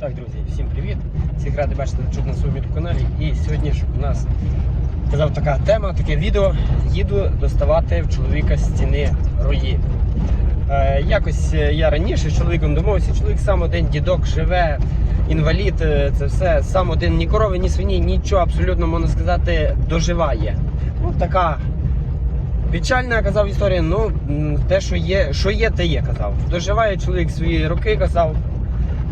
Так, друзі, всім привіт! Всіх радий бачити на своєму каналі. І сьогодні ж у нас казав така тема, таке відео. Їду доставати в чоловіка стіни рої. Е, якось е, я раніше з чоловіком домовився, чоловік сам один дідок живе, інвалід, е, це все, сам один ні корови, ні свині, нічого абсолютно можна сказати, доживає. Ну, така Печальна казав історія, ну те, що є, що є, те є, казав. Доживає чоловік свої роки, казав.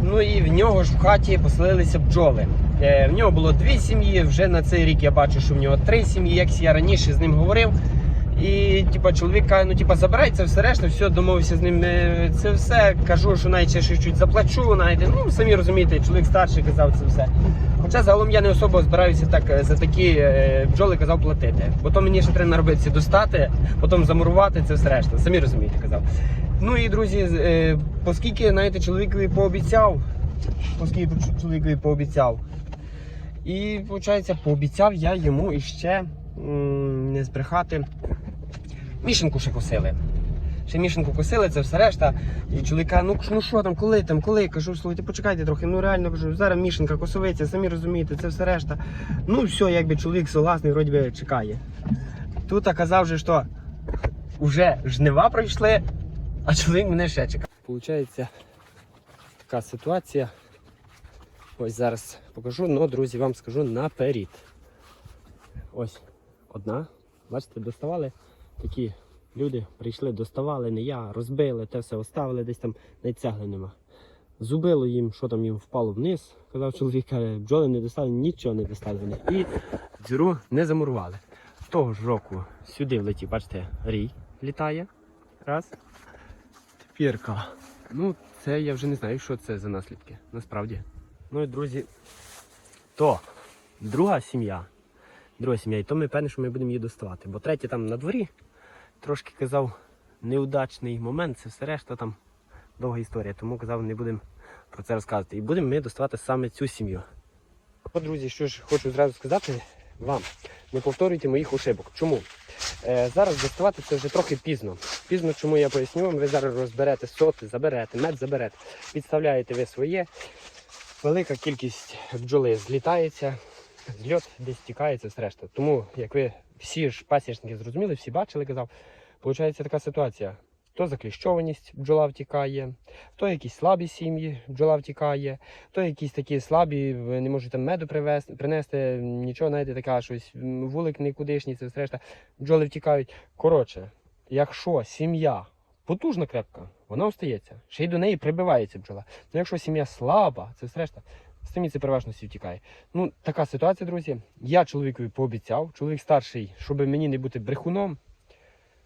Ну і в нього ж в хаті поселилися бджоли. Е, в нього було дві сім'ї. Вже на цей рік я бачу, що в нього три сім'ї. Як я раніше з ним говорив. І типа чоловік каже, ну типа забирай це все решта, все, домовився з ним. е, Це все. Кажу, що навіть ще щось заплачу, навіть, ну самі розумієте, чоловік старший казав це все. Хоча загалом я не особо збираюся так е, за такі бджоли казав платити. То мені ще треба наробитися достати, потім замурувати це все решта. Самі розумієте, казав. Ну і друзі, е, оскільки знаєте, чоловікові пообіцяв, оскільки чоловікові пообіцяв. І виходить, пообіцяв я йому іще не збрехати. Мішенку ще косили. Ще мішенку косили, це все решта. І чоловік каже, ну, ну що там, коли там, коли? Кажу, слухайте, почекайте трохи. Ну реально кажу, зараз мішенка косовиця, самі розумієте, це все решта. Ну все, якби чоловік согласний, вроді би чекає. Тут казав же, що вже жнива пройшли, а чоловік мене ще чекає. Получається така ситуація. Ось зараз покажу, ну, друзі, вам скажу наперед. Ось одна. Бачите, доставали такі люди, прийшли, доставали, не я, розбили, те все оставили, десь там навіть цегли нема. Зубило їм, що там їм впало вниз. Казав чоловік, каже, бджоли не достали, нічого не достали вони. І дзюру не замурували. Того ж року сюди влетів, бачите, рій літає. Раз. Тепірка. Ну, це я вже не знаю, що це за наслідки. Насправді. Ну і друзі, то друга сім'я. Друга сім'я, і то ми певні, що ми будемо її доставати. Бо третя там на дворі трошки казав неудачний момент, це все решта там довга історія, тому казав, не будемо про це розказувати. І будемо ми доставати саме цю сім'ю. От, друзі, що ж хочу зразу сказати вам, не повторюйте моїх ошибок. Чому? Е, зараз доставати це вже трохи пізно. Пізно, чому я поясню вам, ви зараз розберете соти, заберете, мед заберете, підставляєте ви своє. Велика кількість бджоли злітається, зльот десь тікається, все решта. Тому, як ви всі ж пасічники зрозуміли, всі бачили, казав, виходить така ситуація. То закліщованість бджола втікає, то якісь слабі сім'ї бджола втікає, то якісь такі слабі, ви не можете меду привезти, принести, нічого, знаєте, така щось, вулик нікудишній, це решта, бджоли втікають. Коротше, якщо сім'я потужна крепка, вона остається. Ще й до неї прибивається бджола. Ну якщо сім'я слаба, це все решта, самі це переважно всі втікає. Ну, така ситуація, друзі. Я чоловікові пообіцяв, чоловік старший, щоб мені не бути брехуном.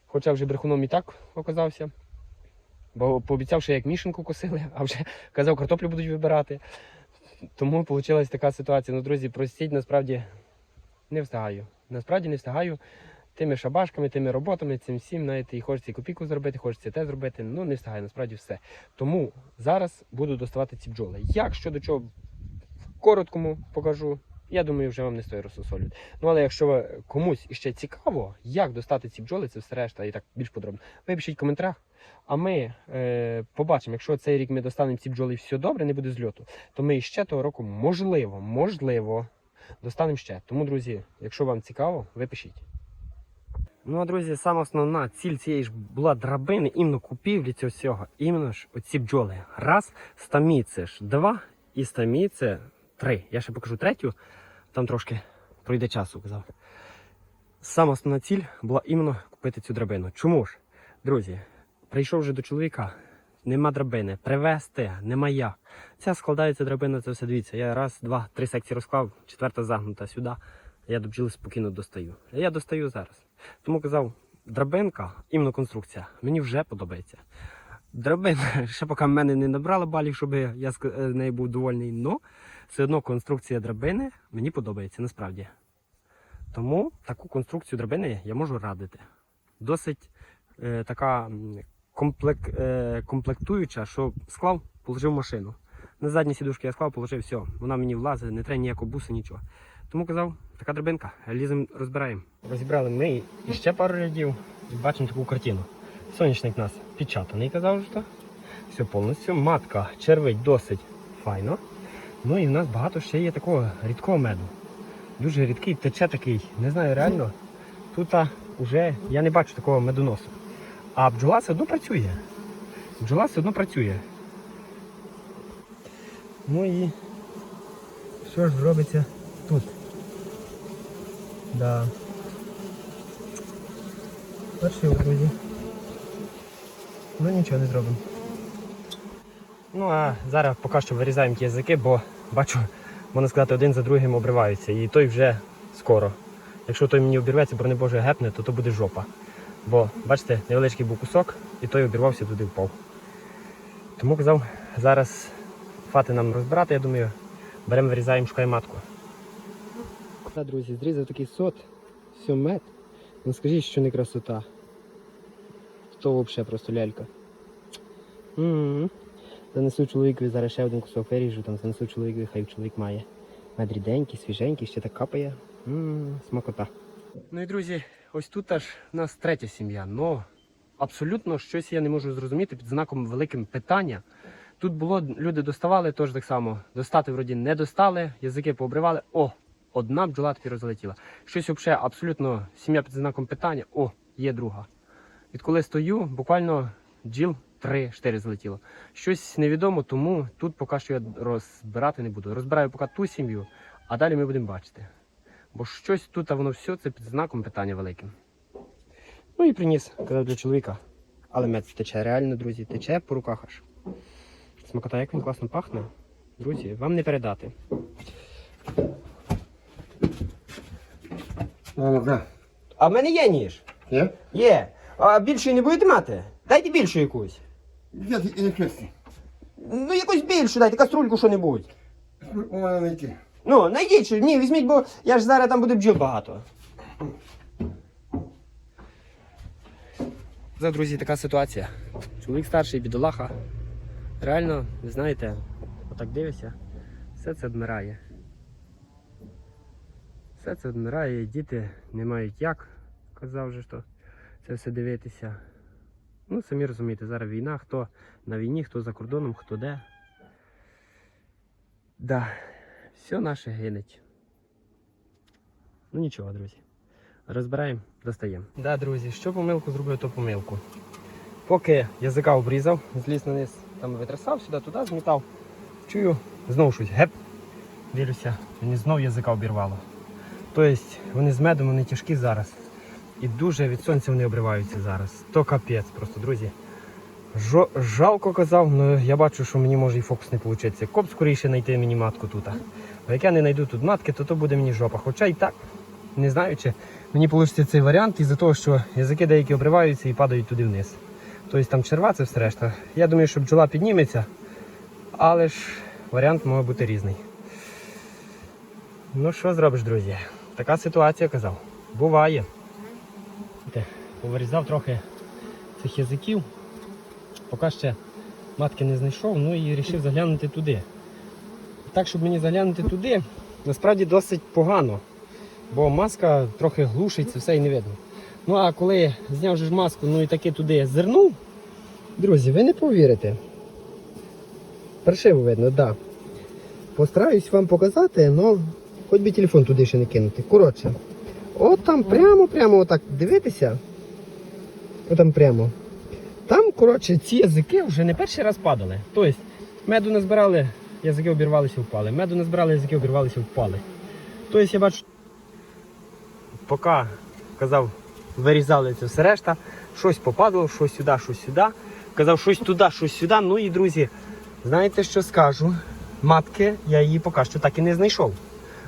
Хоча вже брехуном і так оказався. Бо пообіцяв, що як мішенку косили, а вже казав, картоплю будуть вибирати. Тому вийшла така ситуація. Ну, друзі, простіть, насправді не встигаю. Насправді не встигаю тими шабашками, тими роботами, цим всім, знаєте, і хочеться і копійку зробити, хочеться те зробити. Ну, не встигаю, насправді все. Тому зараз буду доставати ці бджоли. Як щодо чого в короткому покажу. Я думаю, вже вам не стоїть розсосолювати. Ну, але якщо комусь іще цікаво, як достати ці бджоли, це все решта і так більш подробно, ви пишіть в коментарях. А ми е, побачимо, якщо цей рік ми достанемо ці бджоли і все добре, не буде зльоту, то ми іще того року, можливо, можливо, достанемо ще. Тому, друзі, якщо вам цікаво, ви пишіть. Ну, а друзі, саме основна ціль цієї ж була драбини, іменно купівлі цього всього. Іменно ж оці бджоли. Раз, стамі це ж два, і стамі це три. Я ще покажу третю, там трошки пройде часу, казав. Сама основна ціль була іменно купити цю драбину. Чому ж, друзі, прийшов вже до чоловіка, нема драбини, привезти нема як. Ця складається драбина, це все дивіться. Я раз, два, три секції розклав, четверта загнута сюди. Я до бджіли спокійно достаю. Я достаю зараз. Тому казав, драбинка, іменно конструкція, мені вже подобається. Драбина ще поки в мене не набрала балів, щоб я з з нею був довольний, але все одно конструкція драбини мені подобається насправді. Тому таку конструкцію драбини я можу радити. Досить е, така комплек, е, комплектуюча, що склав, положив машину. На задні сідушки я склав, положив, все, вона мені влазить, не треба ніякого буса, нічого. Тому казав, така драбинка, ліземо, розбираємо. Розібрали ми і ще пару рядів і бачимо таку картину. Сонячник у нас печатаний, казав, що все повністю. Матка червить досить файно. Ну і в нас багато ще є такого рідкого меду. Дуже рідкий, тече такий. Не знаю, реально. Тут вже я не бачу такого медоносу. А бджола все одно працює. Бджола все одно працює. Ну і що ж робиться тут? Да. Перший друзі. Ну нічого не зробимо. Ну а зараз поки що вирізаємо ті язики, бо бачу, можна сказати, один за другим обриваються. І той вже скоро. Якщо той мені обірветься, бо не Боже гепне, то то буде жопа. Бо, бачите, невеличкий був кусок, і той обірвався туди впав. Тому казав, зараз фати нам розбирати, я думаю, беремо, вирізаємо, шукаємо матку. Так, друзі, зрізав такий сот, мед. Ну скажіть, що не красота. То взагалі просто лялька. М-м-м. Занесу чоловікові, зараз ще один кусок виріжу, там занесу чоловікові, хай чоловік має. Мед ріденький, свіженький, ще так капає. М-м, смакота. Ну і друзі, ось тут аж у нас третя сім'я. Но абсолютно щось я не можу зрозуміти під знаком великим питання. Тут було, люди доставали теж так само. Достати вроді не достали, язики пообривали. О, одна бджола тепер розлетіла. Щось взагалі абсолютно сім'я під знаком питання. О, є друга. Відколи стою, буквально бджіл 3-4 злетіло. Щось невідомо, тому тут поки що я розбирати не буду. Розбираю поки ту сім'ю, а далі ми будемо бачити. Бо щось тут, а воно все це під знаком питання великим. Ну і приніс, казав для чоловіка. Але мед тече, реально, друзі, тече по руках аж. Смакота, як він класно пахне. Друзі, вам не передати. О, да. А в мене є ніж. Є? Є. А більшої не будете мати? Дайте більшу якусь. Я і не чесний. Ну якусь більшу дайте, каструльку що-небудь. У мене не йти. Ну, найдіть, що- ні, візьміть, бо я ж зараз там буде бджіл багато. За, друзі, така ситуація. Чоловік старший, бідолаха. Реально, ви знаєте, отак дивишся, все це відмирає. Все це і діти не мають як, казав же, що це все дивитися. Ну, самі розумієте, зараз війна, хто на війні, хто за кордоном, хто де. Да, все наше гинеть. Ну нічого, друзі. Розбираємо, достаємо. Да, друзі, що помилку зробив, то помилку. Поки язика обрізав, зліз на низ, там витрясав сюди, туди змітав. Чую, знову щось геп. Дивлюся, мені знов язика обірвало. Тобто вони з медом, вони тяжкі зараз. І дуже від сонця вони обриваються зараз. То капець просто, друзі. Жо, жалко казав, але я бачу, що мені може і фокус не вийде. Коп скоріше знайти мені матку тут. А як я не знайду тут матки, то то буде мені жопа. Хоча і так, не знаю, чи мені вийде цей варіант із-за того, що язики деякі обриваються і падають туди вниз. Тобто там черва це все решта. Я думаю, що бджола підніметься, але ж варіант може бути різний. Ну що зробиш, друзі? Така ситуація казав. Буває. Повирізав трохи цих язиків. Поки ще матки не знайшов, ну і вирішив заглянути туди. Так, щоб мені заглянути туди, насправді досить погано. Бо маска трохи глушить, це все і не видно. Ну а коли зняв же маску, ну і таки туди зернув, друзі, ви не повірите. Паршиво видно, так. Да. Постараюсь вам показати, але хоч би телефон туди ще не кинути. Коротше, от там прямо-прямо отак дивитися. Отам прямо. Там, коротше, ці язики вже не перший раз падали. Тобто, меду назбирали, язики обірвалися впали. Меду назбирали, язики обірвалися впали. Тобто я бачу, поки казав, вирізали це все решта, щось попадало, щось сюди, щось сюди. Казав, щось туди, щось сюди. Ну і друзі, знаєте, що скажу? Матки я її поки що так і не знайшов.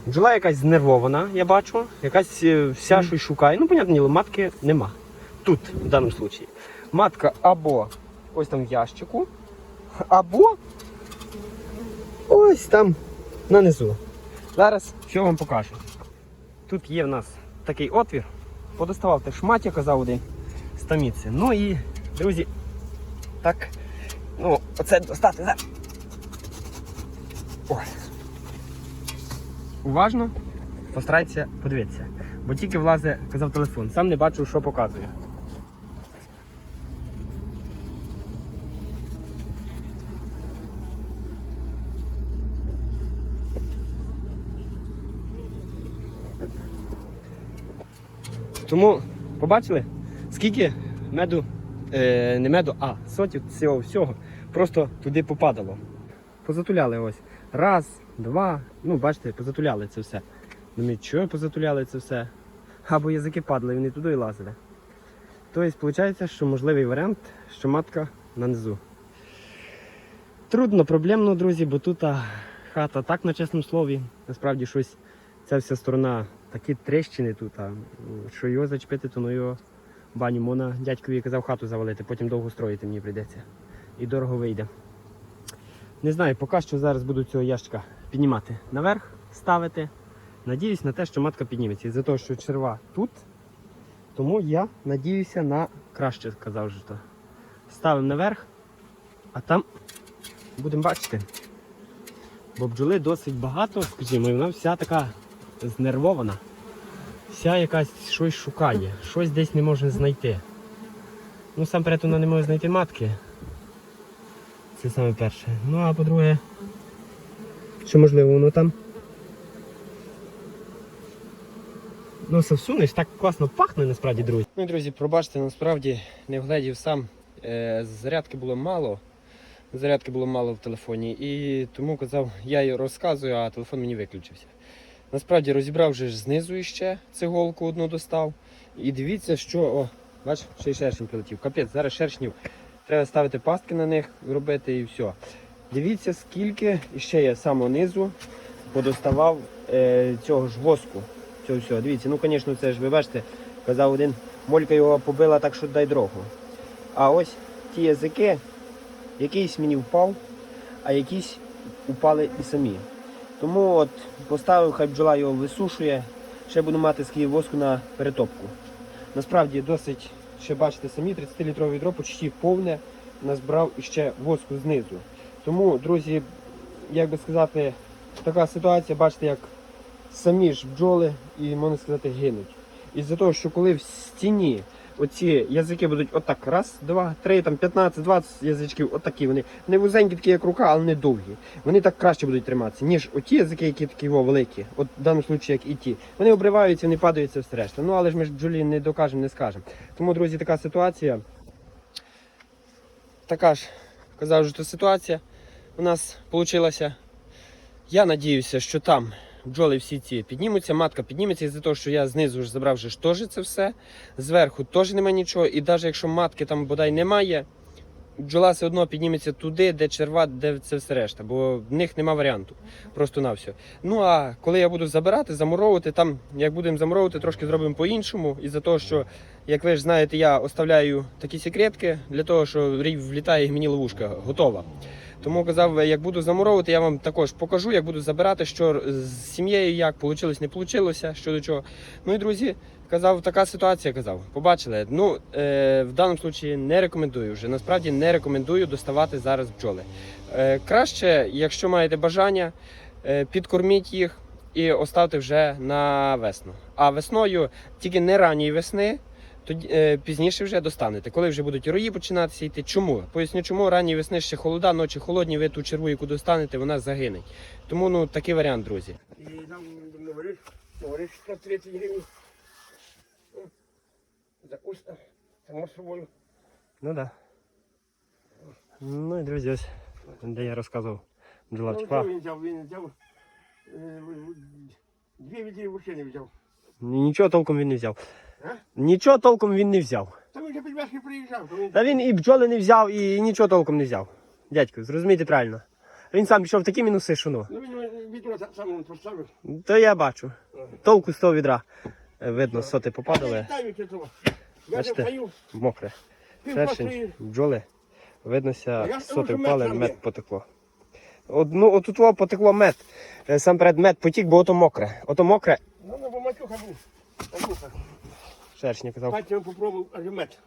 Бджола якась знервована, я бачу, якась е, вся щось шукає. Ну, понятно, матки нема. Тут, в даному випадку. Матка або ось там в ящику, або ось там нанизу. Зараз що вам покажу. Тут є в нас такий отвір. Подоставав теж шмат, я казав один з таміці. Ну і, друзі, так, ну, оце достати зараз. Ой уважно постарайтеся подивитися. Бо тільки влазе казав телефон, сам не бачу, що показує. Тому побачили, скільки меду, е, не меду, а сотів цього всього просто туди попадало. Позатуляли ось. Раз, два. Ну, бачите, позатуляли це все. Думаю, чого позатуляли це все? Або язики падали, вони туди і лазили. Тобто, виходить, що можливий варіант, що матка на низу. Трудно, проблемно, друзі, бо тут хата так на чесному слові. Насправді щось, ця вся сторона, такі тріщини тут, а, що його зачепити, то ну його баню можна дядькові казав хату завалити, потім довго строїти мені прийдеться. І дорого вийде. Не знаю, поки що зараз буду цього ящика піднімати наверх, ставити. Надіюсь на те, що матка підніметься. Із-за того, що черва тут, тому я надіюся на краще, сказав же то. Ставимо наверх, а там будемо бачити. Бо бджоли досить багато, скажімо, і вона вся така знервована. Вся якась щось шукає, щось десь не може знайти. Ну, сам перед вона не може знайти матки. Це саме перше. Ну а по-друге, що можливо воно там. Ну, Савсуниш так класно пахне насправді, друзі. Ну, друзі, пробачте, насправді не вгледів сам. Е, зарядки було мало. Зарядки було мало в телефоні. І тому казав, я їй розказую, а телефон мені виключився. Насправді розібрав вже знизу іще циголку одну достав. І дивіться, що. О, бач, ще й шершень прилетів. Капець, зараз шершнів. Треба ставити пастки на них, робити і все. Дивіться, скільки ще я самого низу подоставав е, цього ж воску. Цього всього. Дивіться, ну звісно, це ж ви бачите, казав один, молька його побила так, що дай дорогу. А ось ті язики, якийсь мені впав, а якісь упали і самі. Тому от поставив, хай бджола його висушує, ще буду мати скільки воску на перетопку. Насправді досить, ще бачите самі, 30-літрове відро почти повне, назбрав іще воску знизу. Тому, друзі, як би сказати, така ситуація, бачите, як самі ж бджоли і, можна сказати, гинуть. Із-за того, що коли в стіні оці язики будуть отак, раз, два, три, там 15, 20 язичків, отакі вони. Не вузенькі, такі, як рука, але не довгі. Вони так краще будуть триматися, ніж оті язики, які такі о, великі, от в даному випадку, як і ті. Вони обриваються, вони падаються все решта. Ну але ж ми ж бджолі не докажемо, не скажемо. Тому, друзі, така ситуація. Така ж, казав, що ситуація у нас вийшла. Я надіюся, що там бджоли всі ці піднімуться, матка підніметься із-за того, що я знизу ж забрав ж теж це все. Зверху теж немає нічого. І навіть якщо матки там бодай немає, бджола все одно підніметься туди, де черва, де це все решта, бо в них нема варіанту. Просто на все. Ну а коли я буду забирати, замуровувати, там, як будемо замуровувати, трошки зробимо по-іншому. Із-за того, що, як ви ж знаєте, я оставляю такі секретки для того, що влітає і мені ловушка готова. Тому казав, як буду замуровувати, я вам також покажу, як буду забирати, що з сім'єю, як вийшло, не вийшло, що до чого. Ну і друзі, казав, така ситуація казав. Побачили. Ну, е, в даному випадку не рекомендую вже. Насправді не рекомендую доставати зараз бджоли. Е, краще, якщо маєте бажання, е, підкорміть їх і оставте вже на весну. А весною тільки не ранньої весни. Тоді е, пізніше вже достанете, коли вже будуть рої починатися йти. Чому? Поясню, чому ранні весни ще холода, ночі холодні, ви ту черву, яку достанете, вона загине. Тому ну такий варіант, друзі. І нам говориш, говориш 130 гривень. Ну, Закуска, само собою. Ну так. Да. Ну і друзі, ось де я розказував. Бджола Ну, втекла. він взяв, він взяв. е, Дві відділі взагалі не взяв. Нічого толком він не взяв. Нічого толком він не взяв. Та він вже під приїжджав. то він- Та він і бджоли не взяв, і нічого толком не взяв. Дядько, зрозумійте правильно. Він сам пішов в такі мінуси, що ну. Ну він відро сам поставив. То я бачу. Толку з того відра. Е, Видно, соти попадали, Бачите? мокре. Шершень, бджоли. Виднося, соти впали, мед потекло. От, ну, отут во потекло мед. Е, Сам перед мед потік, бо ото мокре. Ото мокре. Ну, ну, бо матюха був. Шершня казав. Бачив, попробував аргумент.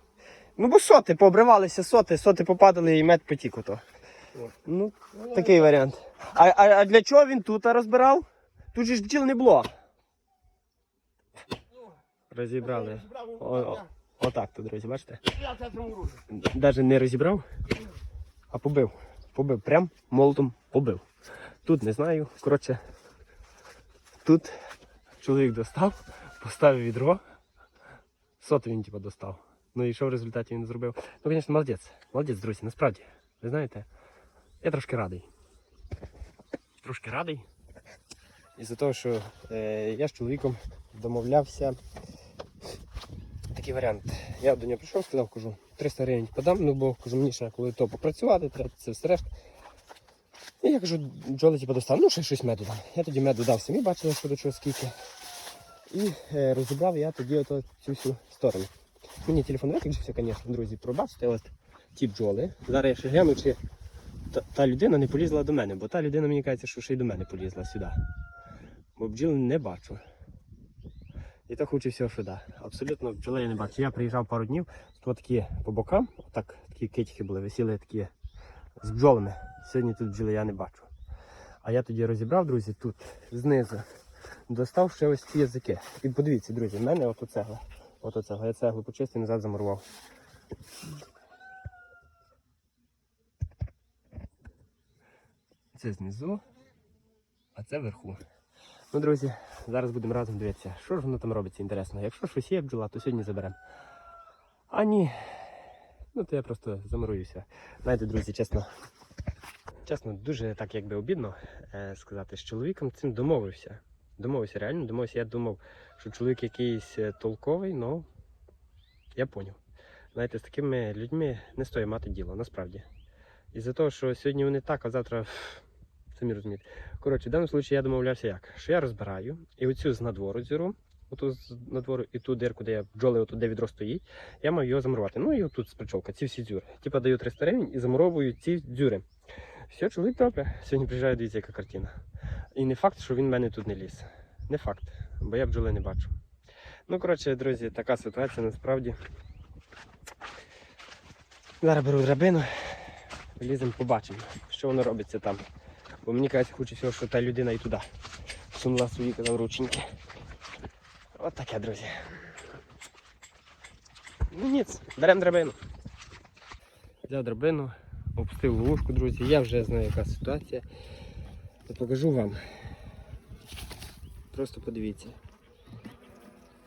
Ну бо соти, пообривалися соти, соти попадали і мед потік ото. Ну, такий варіант. А, а, а для чого він тут розбирав? Тут же ж бджіл не було. Розібрали. О, о, отак то, друзі, бачите? Я це. Навіть не розібрав, а побив. Побив. Прям молотом побив. Тут не знаю. Коротше, тут чоловік достав, поставив відро, Соти він типу, достав. Ну і що в результаті він зробив? Ну, звісно, молодець. Молодець, друзі, насправді. Ви знаєте, я трошки радий. Трошки радий. Із-за того, що е, я з чоловіком домовлявся. Такий варіант. Я до нього прийшов, сказав, кажу, 300 гривень подам, ну бо кажу, мені ще коли то попрацювати, треба це все решта. І я кажу, бджоли типу, достав, ну ще щось меду дам. Я тоді меду дав самі, бачили, що до чого скільки. І е, розібрав я тоді ото цю всю сторону. Мені телефон виключився, звісно, друзі, пробачте, от ті бджоли. Зараз я ще гляну, чи та, та людина не полізла до мене, бо та людина мені каже, що ще й до мене полізла сюди. Бо бджіл не бачу. І то хоче всього, да. Абсолютно бджоли я не бачу. Я приїжджав пару днів, тут такі по бокам, так, такі китьки були, висіли такі з бджолами. Сьогодні тут бджоли я не бачу. А я тоді розібрав, друзі, тут знизу. Достав ще ось ці язики. І подивіться, друзі, в мене ото цегла. Ото цегла. Я цеглу почистив назад замурував. Це знизу, а це вверху. Ну, друзі, зараз будемо разом дивитися, що ж воно там робиться інтересно. Якщо щось є бджола, то сьогодні заберемо. А ні. Ну, то я просто замуруюся. Знаєте, друзі, чесно. Чесно, дуже так якби обідно е, сказати, з чоловіком цим домовився. Домовився, реально домовився. Я думав, що чоловік якийсь е, толковий, але я поняв. Знаєте, з такими людьми не стоїть мати діло, насправді. Із-за того, що сьогодні вони так, а завтра самі розумієте. Коротше, в даному випадку я домовлявся як? Що я розбираю і оцю з надвору дзюру, оту з надвору і ту дирку, де я бджоли, отут, де відро стоїть, я маю його замурувати. Ну і отут спричовка, ці всі дзюри. Типа даю 300 гривень і замуровую ці дзюри. Все, чоловік добре. Сьогодні приїжджає, дивіться, яка картина. І не факт, що він в мене тут не ліз. Не факт, бо я бджоли не бачу. Ну, коротше, друзі, така ситуація насправді. Зараз беру драбину, ліземо, побачимо, що воно робиться там. Бо мені кажеться, хоче всього, що та людина і туди сунула свої казав, рученьки. От таке, друзі. Ну ніц, беремо драбину. Взяв драбину, опустив ловушку, друзі. Я вже знаю, яка ситуація. То покажу вам. Просто подивіться.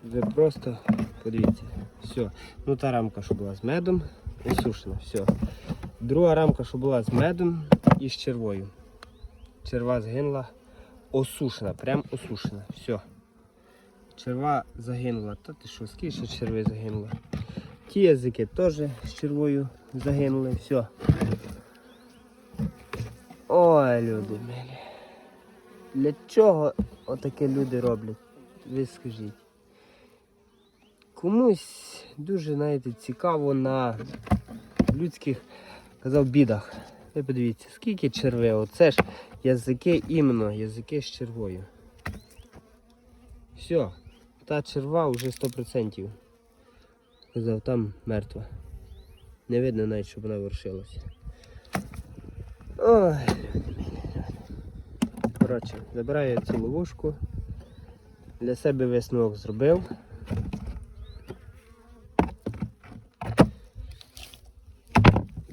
Ви просто подивіться. Все. Ну та рамка, що була з медом, осушена. Все. Друга рамка, що була з медом і з червою. Черва згинула, осушена, прям осушена. Все. Черва загинула. Та ти що, скільки черви загинуло? Ті язики теж з червою загинули. Все. Ой, люди милі. Для чого отаке люди роблять? Ви скажіть. Комусь дуже, знаєте, цікаво на людських, казав, бідах. Ви подивіться, скільки черви. Оце ж язики іменно, язики з червою. Все, та черва вже 100%. Казав, там мертва. Не видно навіть, щоб вона вершилася. Ой. Коротше, забираю я цю ловушку. Для себе висновок зробив.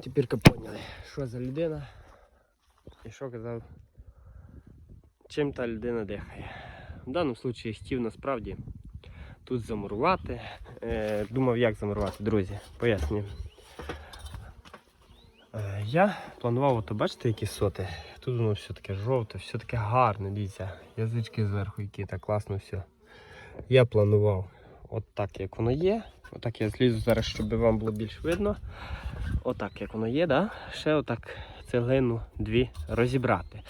Тепер поняли, що за людина і що казав, чим та людина дихає. В даному випадку я хотів насправді тут замурувати. Е, думав, як замурувати, друзі, пояснюю. Я планував, ото бачите, які соти. Тут воно все таке жовте, все таке гарне, дивіться. Язички зверху, які так класно все. Я планував от як воно є. Отак я злізу зараз, щоб вам було більш видно. Отак, як воно є, да? ще отак цеглину дві розібрати.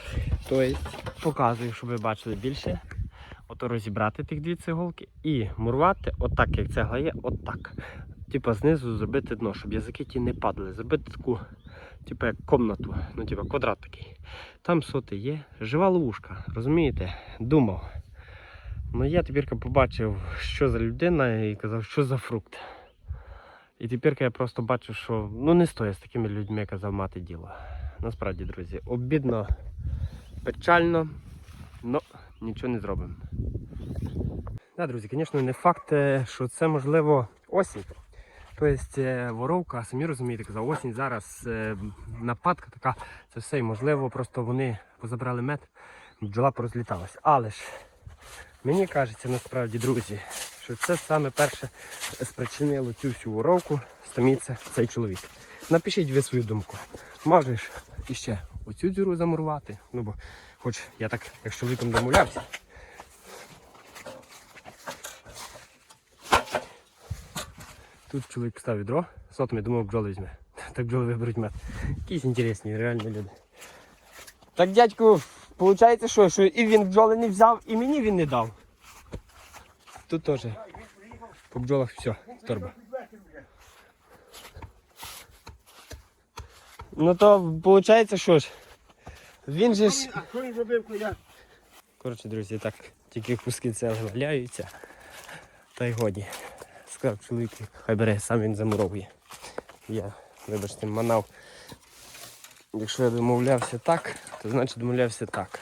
Тобто, показую, щоб ви бачили більше. Ото розібрати тих дві цеголки і мурувати, отак, як цегла є, отак. Типа знизу зробити дно, щоб язики ті не падали. Зробити таку, типу, як комнату, ну, типу, квадрат такий. Там соти є, жива ловушка, розумієте? Думав. Ну я тепер побачив, що за людина, і казав, що за фрукт. І тепер я просто бачу, що ну не стоїть з такими людьми казав мати діло. Насправді, друзі, обідно, печально, але нічого не зробимо. Да, друзі, звісно, не факт, е, що це можливо осінь. Тобто воровка, самі розумієте, казав, осінь зараз е, нападка така, це все і можливо, просто вони позабрали мед, бджола порозліталась. Але ж мені кажеться насправді, друзі, що це саме перше спричинило цю всю воровку, стоміться цей чоловік. Напишіть ви свою думку. Можеш іще оцю діру замурувати. Ну бо хоч я так як чоловіком домовлявся. Тут чоловік поставив відро, сотом, я думав, бджоли візьме. Так бджоли виберуть мед. Якісь інтересні, реально люди. Так, дядьку, виходить, що, що і він бджоли не взяв, і мені він не дав. Тут теж. По бджолах все, торба. Ну то виходить, що ж. Він же ж. Коротше, друзі, так, тільки куски цегли валяються. Та й годі. Сказав чоловік, хай бере, сам він замуровує. Я, вибачте, манав. Якщо я домовлявся так, то значить домовлявся так.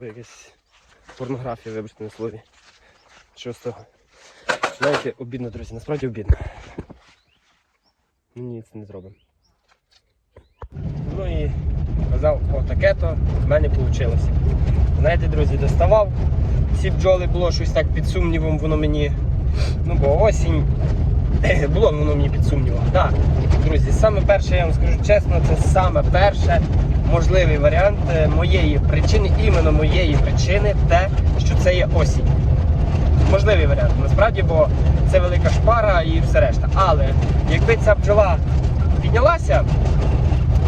Якась порнографія, вибачте на слові. Що з того? Знаєте, обідно, друзі, насправді обідно. Ну ні, це не зробимо. Ну і казав, отаке то в мене вийшло. Знаєте, друзі, доставав. Ці бджоли було щось так під сумнівом, воно мені. Ну, бо осінь було воно мені під сумнівом. Так, друзі, саме перше, я вам скажу чесно, це саме перше можливий варіант е, моєї причини, іменно моєї причини, те, що це є осінь. Можливий варіант, насправді, бо це велика шпара і все решта. Але якби ця бджола піднялася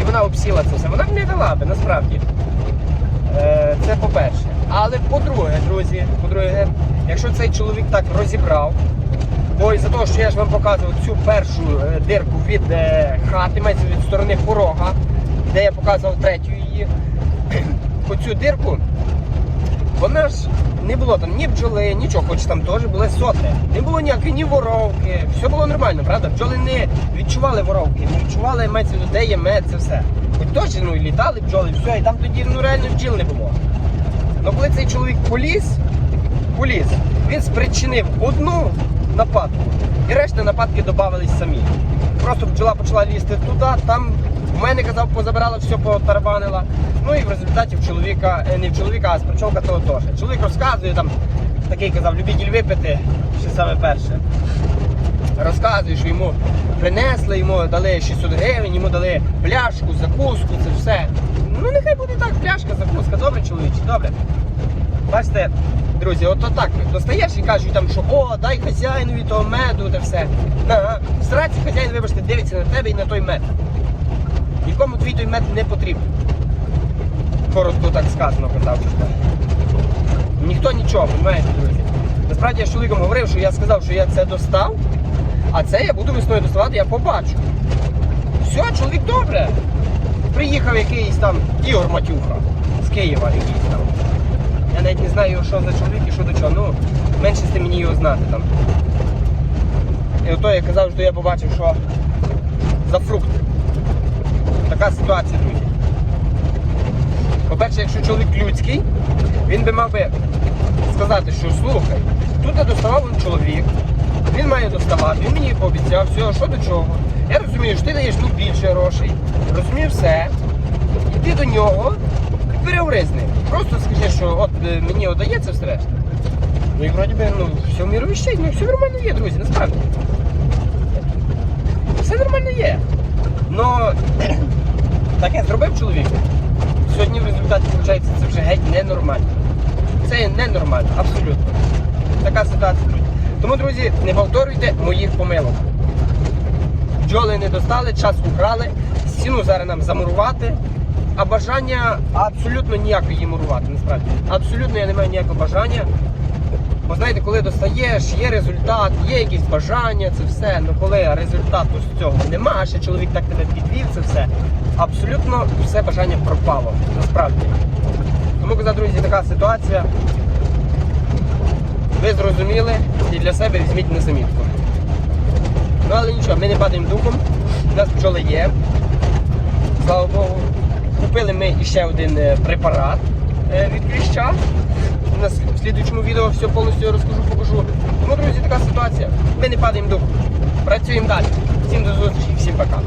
і вона обсіла це все, вона б не дала би насправді. Е, Це по-перше. Але по-друге, друзі, по-друге, якщо цей чоловік так розібрав, бо із-за того, що я ж вам показував цю першу е, дирку від е, хати, мається від сторони порога, де я показував третю її, оцю дирку, вона ж не було там ні бджоли, нічого, хоч там теж були соти. Не було ніякої ні воровки, все було нормально, правда? Бджоли не відчували воровки, не відчували мається де є мед, це все. Хоч теж ну, і літали бджоли, все, і там тоді ну, реально бджіл не було. Ну коли цей чоловік поліз, поліз, він спричинив одну нападку, і решта нападки додавались самі. Просто бджола почала лізти туди, там в мене казав, позабирала, все потарабанила. Ну і в результаті в чоловіка, е, не в чоловіка, а з причовка того теж. Чоловік розказує там, такий казав, любитель випити, ще саме перше. Розказує, що йому принесли, йому дали 600 гривень, йому дали пляшку, закуску, це все. Ну нехай буде так, пляшка, закуска, добре, чоловіче, добре. Бачите, друзі, от так достаєш і кажуть там, що о, дай хазяїнові того меду та все. Ага. Хазяїн, вибачте, дивиться на тебе і на той мед. Нікому твій той мед не потрібен. Коротко так сказано, казав. Ніхто нічого, розумієте, друзі. Насправді я з чоловіком говорив, що я сказав, що я це достав, а це я буду весною доставати, я побачу. Все, чоловік добре. Приїхав якийсь там Ігор Матюха з Києва якийсь там. Я навіть не знаю, що за чоловік і що до чого. Ну, менше з тим мені його знати там. І ото я казав, що я побачив, що за фрукт. Така ситуація, друзі. По-перше, якщо чоловік людський, він би мав би сказати, що слухай, тут я доставав він чоловік, він має доставати, він мені пообіцяв, все, що до чого. Я розумію, що ти даєш тут більше грошей, розумію все. Іди до нього переговори з. Просто скажи, що от е, мені одається все решта. Ну і вроді би, ну, все в міру вещей, ну все нормально є, друзі, насправді. Все нормально є. Но таке зробив чоловік. Сьогодні в результаті виходить, це вже геть ненормально. Це є ненормально, абсолютно. Така ситуація, друзі. Тому, друзі, не повторюйте моїх помилок. Бджоли не достали, час украли, стіну зараз нам замурувати, а бажання абсолютно ніякого її мурувати, насправді. Абсолютно я не маю ніякого бажання. Бо знаєте, коли достаєш, є результат, є якісь бажання, це все. Ну коли результату з цього нема, ще чоловік так тебе підвів, це все. Абсолютно все бажання пропало. Насправді. Тому, казав, друзі, така ситуація. Ви зрозуміли і для себе візьміть на замітку. Ну але нічого, ми не падаємо духом, у нас пчоли є. Слава Богу. Купили ми ще один е, препарат е, від кліща. В слідуючому відео все повністю розкажу, покажу. Тому, друзі, така ситуація. Ми не падаємо духу. Працюємо далі. Всім до зустрічі, всім пока.